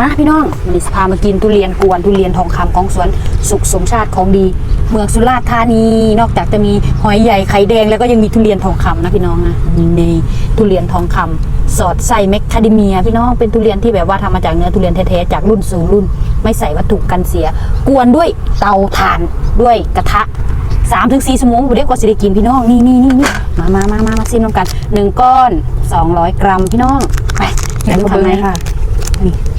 มาพี่น้องวันนี้สิพามากินทุเรียนกวนทุเรียนทองคำของสวนสุขสมชาติของดี เมืองสุราษฎร์ธานี นอกจากจะมีหอยใหญ่ไข่แดงแล้วก็ยังมีทุเรียนทองคำนะพี่น้องนะนี่ทุเรียนทองคำสอดใส่แมคคาเดเมีย พี่น้องเป็นทุเรียนที่แบบว่าทำมาจากเนื้อทุเรียนแท้ๆจากรุ่นสู่รุ่น ไม่ใส่วัตถุกันเสีย กวนด้วยเตาถ่านด้วยกระทะสามถึงสี่ชั่วโมงบุเรียกว่าสิได้กินพี่น้องนี่นี่นี่นี่มามามามามาซิมน้ำกันหนึ่งก้อนสองร้อยกรัมพี่น้องไปเดี๋ยวดูทำไงค่ะนี่ทำ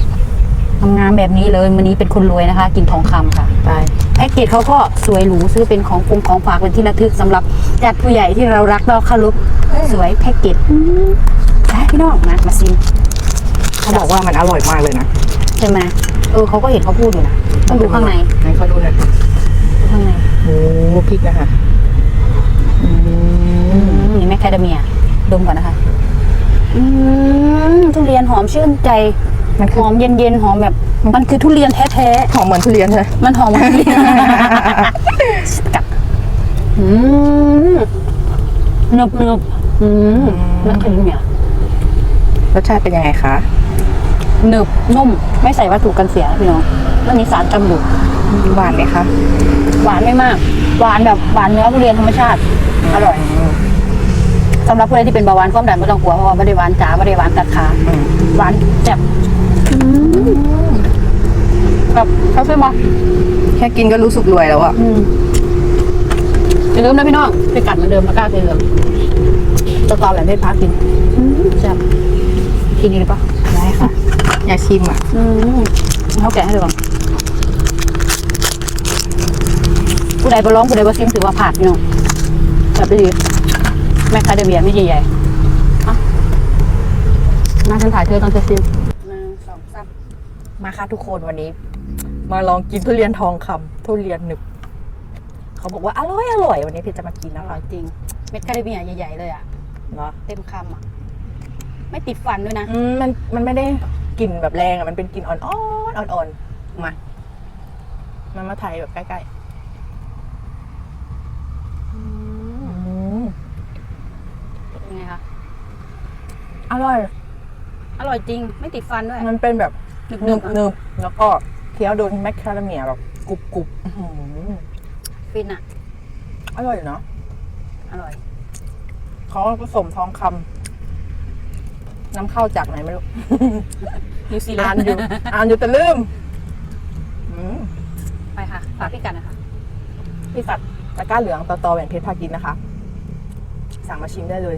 งานแบบนี้เลยวันนี้เป็นคนรวยนะคะ กินทองคำค่ะ ไป แพ็กเกจเขาก็สวยหรูซื้อเป็นของคงของฝากเป็นที่ระลึกสำหรับญาติผู้ใหญ่ที่เรารักเราเคารพสวยแพ็กเกจอืมไปพี่น้องมามาซิมเขาบอกว่ามันอร่อยมากเลยนะใช่ไหมเออเขาก็เห็นเขาพูดอยู่นะต้องดูข้างในไหนเขาดูหน่อยดูข้างในโอ้พริกนะคะอือืมมนี่แมคคาเดเมียดมก่อนนะคะ อืมทุเรียนหอมชื่นใจ มันหคืออมเย็นๆหอมแบบ มันคือทุเรียนแท้หอมเหมือนทุเรียนใช่ไหมๆ มันหอมเหมือนทุเรียนกัดอืมเนึบเนึบอืมแมคคาเดเมียรสชาติเป็นยังไงคะ หนึบนุ่ม ไม่ใส่วัตถุกันเสียพี่น้องไม่มีสารกันบูดหวานไหมคะหวานไม่มาก หวานแบบหวานเนื้อทุเรียนธรรมชาติ อร่อยสำหรับผู้ใดที่เป็นเบาหวานความดันไม่ต้องกลัวเพราะว่าไม่ได้หวานจ๋าไม่ได้หวานตัดขาอืมหวานแจ่บ แบบเขาช่วยมาแค่กินก็รู้สึกรวยแล้วอะอย่าลืมนะพี่น้องไปกัดเหมือนเดิมแล้วกล้าเดิมตะกอนแหลมเพชรพักกินแจ่บกินดีหรือเปล่าได้ค่ะ อยากชิมอะอืมเขาแกะให้ดูก่อนผู้ใดไปร้องผู้ใดไปซิมถือว่าผ่านพี่น้องแบบไปดีแม่คาเดเบียไม่ใหญ่ๆอะมาฉันถ่ายเธอตอนเธอซิมหนึ่งสองสาม มาค่ะทุกคนวันนี้ มาลองกินทุเรียนทองคำทุเรียนหนึบเขาบอกว่าอร่อยอร่อยวันนี้พี่จะมากินอนะร่อคะยจริง เม็ดคาเดเบียใหญ่ ๆ เลยอะ เนาะเต็มคำอะ ไม่ติดฟันด้วยนะ อืมมันมันไม่ได้กลิ่นแบบแรงอะมันเป็นกลิ่นอ่อนๆอ่อนๆมา มันมาถ่ายแบบใกล้ๆอืมเป็นไงคะอร่อย อร่อยจริง ไม่ติดฟันด้วย มันเป็นแบบ หนึบหนึบๆอะหนึบแล้วก็เคี้ยวโดนแมคคาเดเมียแบบกรุบกรุบอื้อหือฟินอะ อร่อยเนาะอร่อย เขาผสมทองคำน้ำเข้าจากไหนไม่รู้ นิวซีแลนด์อยู่ อ่านอยู่แต่ลืมอืม ไปค่ะ ฝากพี่กันนะคะ พี่สัตว์ตะกร้าเหลืองตอตอแหวนเพชรพากินนะคะ สั่งมาชิมได้เลย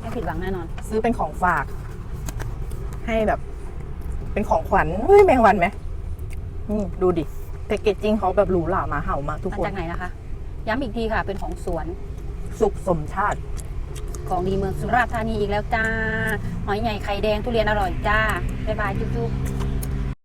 ไม่ผิดหวังแน่นอน ซื้อเป็นของฝาก ให้แบบ เป็นของขวัญเฮ้ยแมงวันไหมนี่ดูดิแพคเกจจิ้งเขาแบบหรูหรามาเห่ามากทุกมาคน จากไหนนะคะ ย้ำอีกทีค่ะ เป็นของสวน สุขสมชาติ ของดีเมืองสุราษฎร์ธานีอีกแล้วจ้า หอยใหญ่ไข่แดงทุเรียนอร่อยจ้า บ๊ายบายจุ๊บๆ